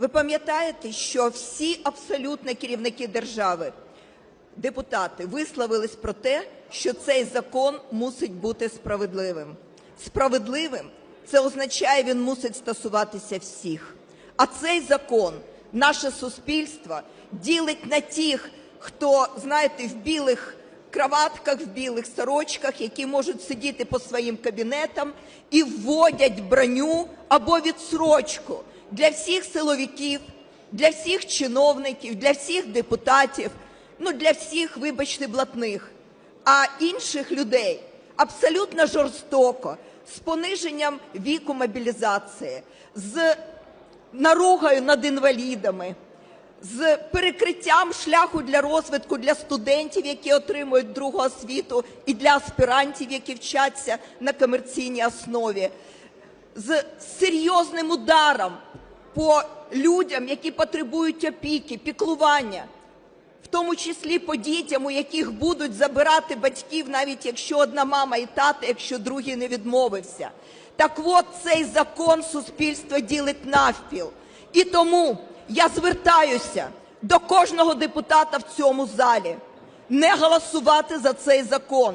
Ви пам'ятаєте, що всі абсолютно керівники держави, депутати висловились про те, що цей закон мусить бути справедливим. Справедливим це означає, він мусить стосуватися всіх. А цей закон наше суспільство ділить на тих, хто, знаєте, в білих краватках, в білих сорочках, які можуть сидіти по своїм кабінетам і вводять броню або відсрочку для всіх силовиків, для всіх чиновників, для всіх депутатів, ну для всіх, вибачте, блатних, а інших людей абсолютно жорстоко, з пониженням віку мобілізації, з наругою над інвалідами, з перекриттям шляху для розвитку для студентів, які отримують другу освіту, і для аспірантів, які вчаться на комерційній основі, з серйозним ударом по людям, які потребують опіки, піклування, в тому числі по дітям, у яких будуть забирати батьків, навіть якщо одна мама і тато, якщо другий не відмовився. Так от цей закон суспільство ділить навпіл. І тому я звертаюся до кожного депутата в цьому залі не голосувати за цей закон.